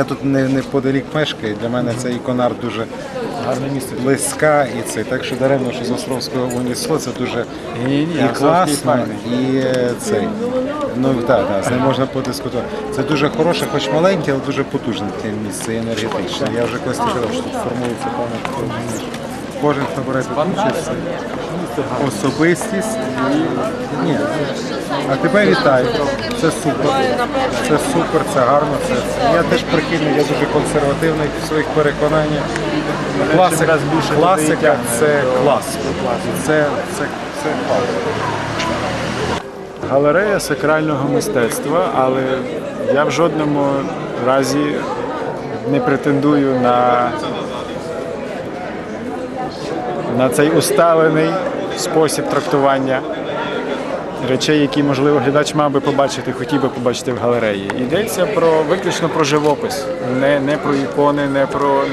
я тут не неподалік мешкаю. Для мене це іконар дуже Гарне місце. близька і це. Так що даремно, що з Островського унісло, це дуже Ні-ні, і Островський класно, і е, цей. Ну так, так, з ним можна подискутувати. Це дуже хороше, хоч маленьке, але дуже потужне таке місце енергетичне. Я вже колись казав, що тут формується певно. Кожен, хто бере участь, особистість ні. А тебе вітаю. Це супер. Це супер, це гарно. Це. Я теж прихильний, я дуже консервативний в своїх переконаннях. Класика, класика це клас. Це, це, це клас. Галерея сакрального мистецтва, але я в жодному разі не претендую на, на цей усталений спосіб трактування речей, які, можливо, глядач мав би побачити, хотів би побачити в галереї. Йдеться про виключно про живопис, не, не про ікони, не про,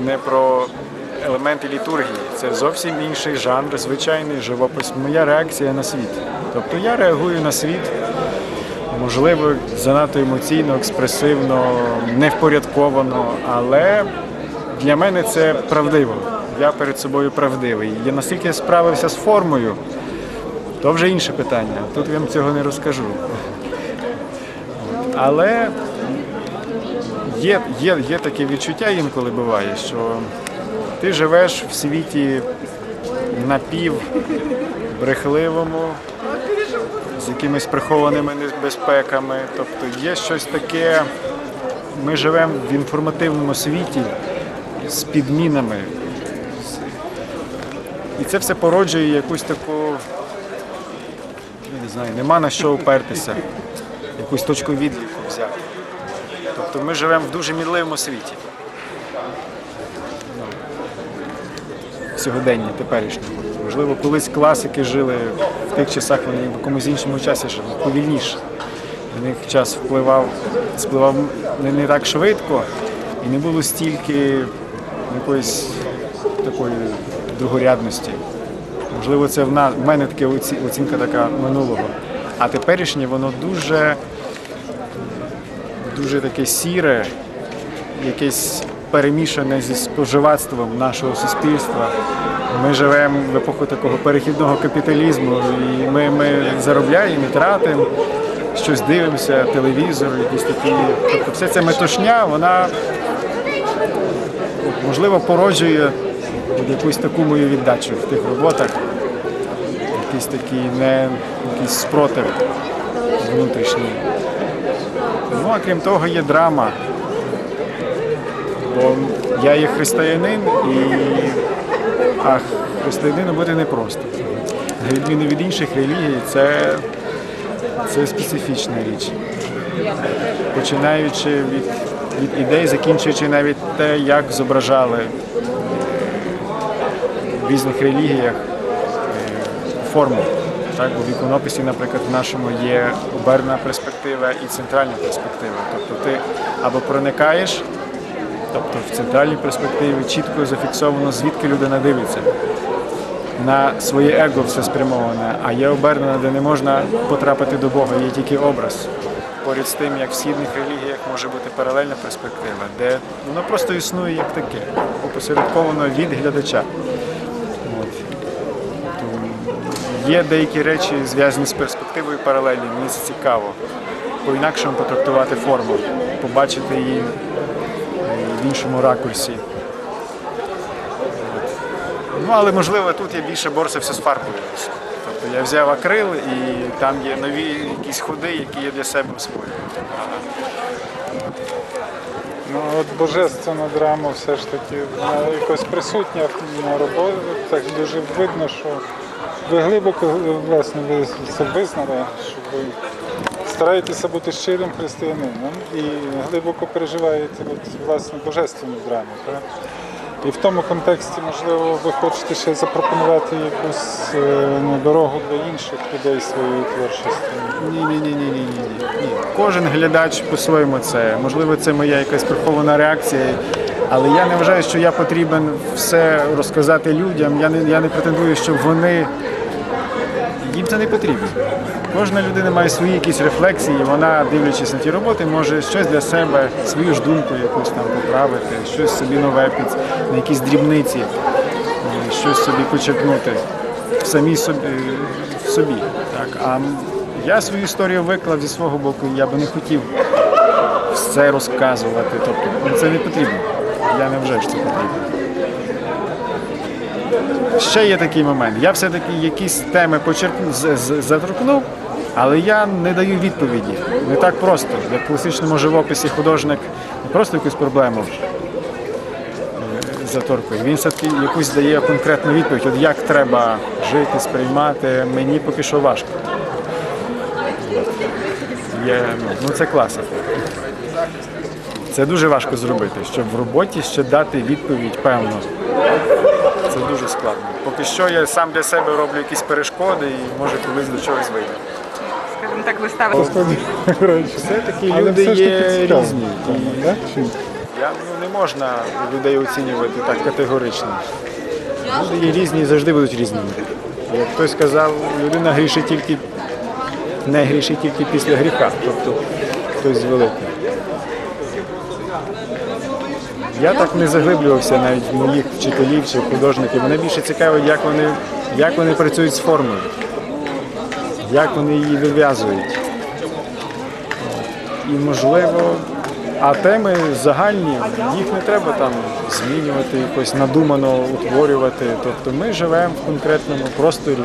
не про елементи літургії. Це зовсім інший жанр, звичайний живопис. Моя реакція на світ. Тобто я реагую на світ, можливо, занадто емоційно, експресивно, невпорядковано, але для мене це правдиво. Я перед собою правдивий. Я настільки справився з формою, то вже інше питання. Тут я вам цього не розкажу. Але є, є, є таке відчуття інколи буває, що ти живеш в світі напів брехливому, з якимись прихованими небезпеками. Тобто є щось таке. Ми живемо в інформативному світі з підмінами. І це все породжує якусь таку, я не знаю, нема на що опертися, якусь точку відліку взяти. Тобто ми живемо в дуже мідливому світі. Сьогодення, теперішнього. Можливо, колись класики жили в тих часах, вони в якомусь іншому часі жили, повільніше. На них час впливав, спливав не, не так швидко і не було стільки якоїсь такої другорядності. Можливо, це в, нас, в мене таке оцінка така минулого. А теперішнє воно дуже, дуже таке сіре, якесь перемішане зі споживацтвом нашого суспільства. Ми живемо в епоху такого перехідного капіталізму, і ми, ми заробляємо і тратимо, щось дивимося, телевізор, якісь такі. Тобто вся ця метушня, вона можливо породжує якусь таку мою віддачу в тих роботах, якийсь такий не якийсь спротив внутрішній. Ну а крім того, є драма. Бо я є християнин, і а християнином бути непросто. На відміну від інших релігій, це, це специфічна річ. Починаючи від, від ідей, закінчуючи навіть те, як зображали в різних релігіях е, форму. Так, бо в іконописі, наприклад, в нашому є обернена перспектива і центральна перспектива. Тобто ти або проникаєш, тобто в центральній перспективі чітко зафіксовано, звідки людина дивиться. На своє его все спрямоване, а є обернена, де не можна потрапити до Бога, є тільки образ. Поряд з тим, як в східних релігіях може бути паралельна перспектива, де воно просто існує як таке, опосередковано від глядача. Є деякі речі зв'язані з перспективою паралельні, мені це цікаво. По-інакшому потрактувати форму, побачити її е, в іншому ракурсі. Ну, але можливо тут я більше боровся з фарбою. Тобто я взяв акрил і там є нові якісь ходи, які я для себе освоюю. Ну от божественна драма все ж таки якось присутня на роботі. Так дуже видно, що ви глибоко власне ви це визнали, що ви стараєтеся бути щирим християнином і глибоко переживаєте от, власне божественну драму. Так? І в тому контексті, можливо, ви хочете ще запропонувати якусь е, ну, дорогу для інших людей своєї творчості. Ні, ні, ні, ні, ні, ні, ні. Кожен глядач по-своєму це. Можливо, це моя якась прихована реакція. Але я не вважаю, що я потрібен все розказати людям. Я не, я не претендую, щоб вони їм це не потрібно. Кожна людина має свої якісь рефлексії, вона, дивлячись на ті роботи, може щось для себе, свою ж думку якусь там поправити, щось собі нове під на якісь дрібниці, е, щось собі почерпнути в самій собі. В собі так. А я свою історію виклав зі свого боку, я би не хотів все розказувати. Тобто ну, це не потрібно. Я не вважаю, що це потрібно. Ще є такий момент. Я все-таки якісь теми з- заторкнув, але я не даю відповіді. Не так просто. Як в класичному живописі художник не просто якусь проблему заторкує. Він все-таки якусь дає конкретну відповідь. От як треба жити, сприймати, мені поки що важко. Є, ну, це класика. Це дуже важко зробити, щоб в роботі ще дати відповідь певну. Це дуже складно. Поки що я сам для себе роблю якісь перешкоди і може колись до чогось вийде. Скажімо так, виставити. Все-таки люди все є таки різні. І? Я, ну, не можна людей оцінювати так категорично. Люди є різні і завжди будуть різними. Як хтось сказав, людина грішить тільки не грішить тільки після гріха, тобто хтось великий. Я так не заглиблювався навіть в моїх вчителів чи художників. Мене більше цікавить, як вони, як вони працюють з формою, як вони її вив'язують. І можливо, а теми загальні, їх не треба там змінювати, якось надумано утворювати. Тобто ми живемо в конкретному просторі.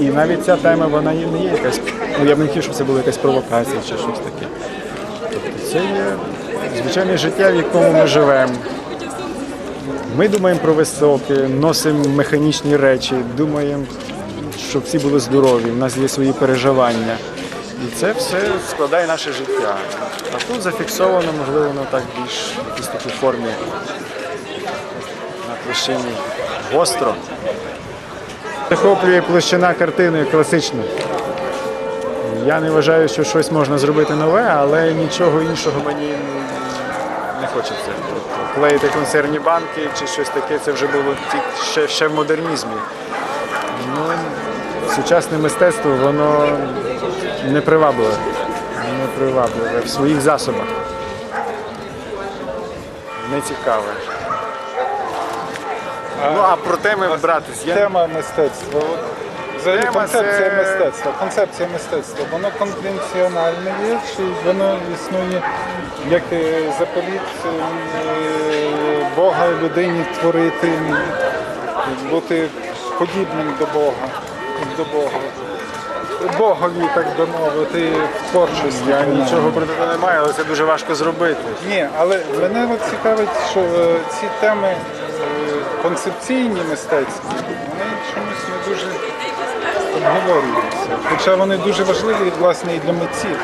І, і навіть ця тема вона не є якась. Ну я б не хотів, щоб це була якась провокація чи щось таке. Тобто це є звичайне життя, в якому ми живемо. Ми думаємо про високе, носимо механічні речі, думаємо, щоб всі були здорові, в нас є свої переживання. І це все складає наше життя. А тут зафіксовано, можливо, воно так більш в якійсь такій формі на площині гостро. Захоплює площина картиною класично. Я не вважаю, що щось можна зробити нове, але нічого іншого мені не хочеться. Тобто клеїти консервні банки чи щось таке, це вже було ще, ще в модернізмі. Ну, сучасне мистецтво, воно не привабливе. Не привабливе в своїх засобах. Не цікаве. Ну а про теми братись, Тема мистецтва. Взагалі концепція мистецтва. Концепція мистецтва. Воно конвенціональне є, чи воно існує як заповіт е, Бога людині творити, бути подібним до Бога. До Бога. Богові, так би мовити, в творчості. я нічого проти того не маю, але це дуже важко зробити. Ні, але мене от цікавить, що е, ці теми е, концепційні мистецькі, вони чомусь не дуже обговорюються. Хоча вони дуже важливі, власне, і для митців.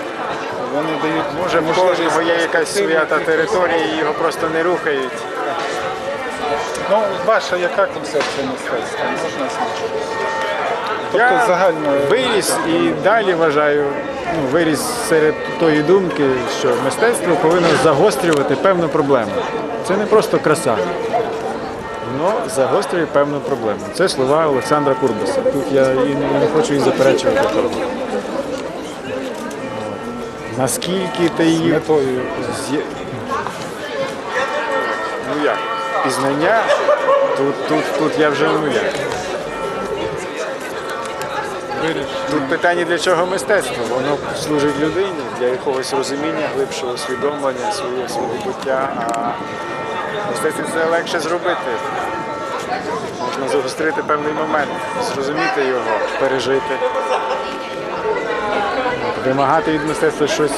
Вони дають Може, можливість кожного є якась своя та територія, і його просто не рухають. Ну, ваша яка концепція мистецтва? Можна знати? Тобто Я загально виріс і далі вважаю, ну, виріс серед тої думки, що мистецтво повинно загострювати певну проблему. Це не просто краса, воно загострює певну проблему. Це слова Олександра Курбаса. Тут я і не, хочу і заперечувати. Наскільки ти її метою. Ну як? Пізнання? Тут, тут, тут я вже ну як. Тут питання для чого мистецтво? Воно служить людині для якогось розуміння, глибшого усвідомлення свого, свого буття. А мистецтво це легше зробити. Можна загострити певний момент, зрозуміти його, пережити. Вимагати від мистецтва щось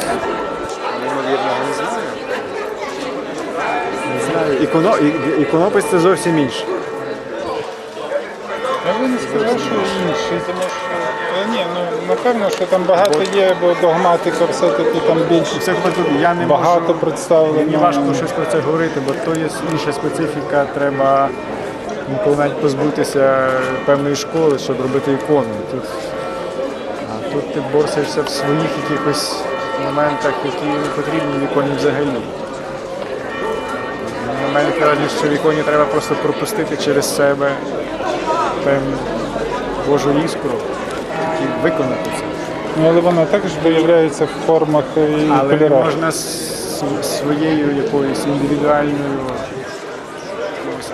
неймовірного не знаю. Не знаю. Іконо, іконопис це зовсім інше. Я би не сказав, що інший, тому що ні, ну напевно, що там багато є, бо догматика все-таки там більше Це тут я не багато можу, представлено. Мені важко щось про це говорити, бо то є інша специфіка, треба інколи навіть позбутися певної школи, щоб робити ікону. Тут, а тут ти борсаєшся в своїх якихось моментах, які не потрібні в іконі взагалі. На мене кажуть, що в іконі треба просто пропустити через себе певну Божу іскру. виконати це. Ну, але вона також виявляється в формах і Але кольорах. можна своєю якоюсь індивідуальною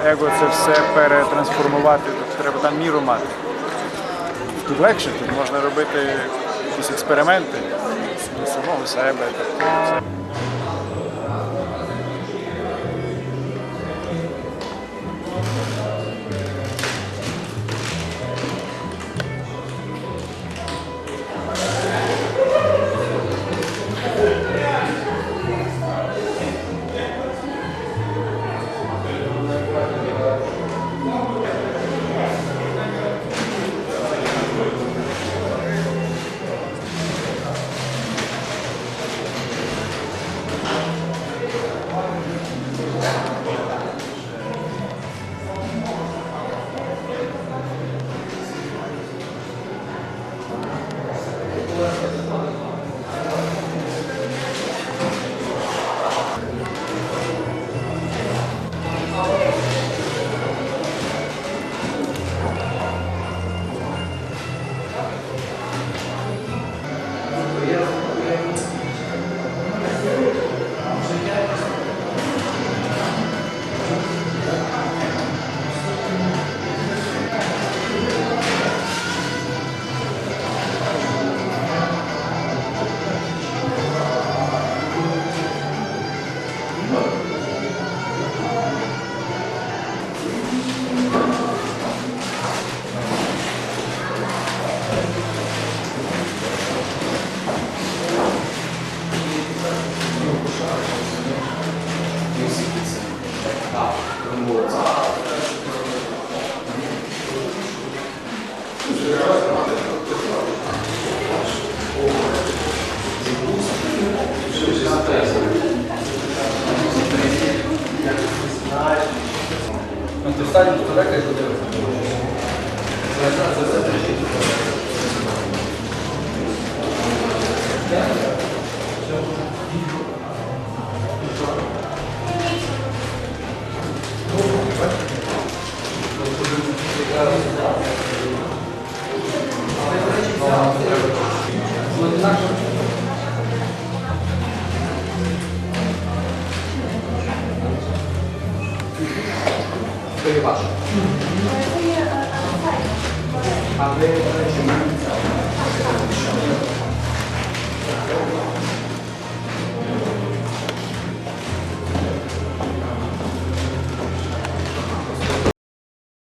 его це все перетрансформувати. Тут треба там міру мати. Тут легше, тут можна робити якісь експерименти самого себе. Тобто це- Це є, е, сайт.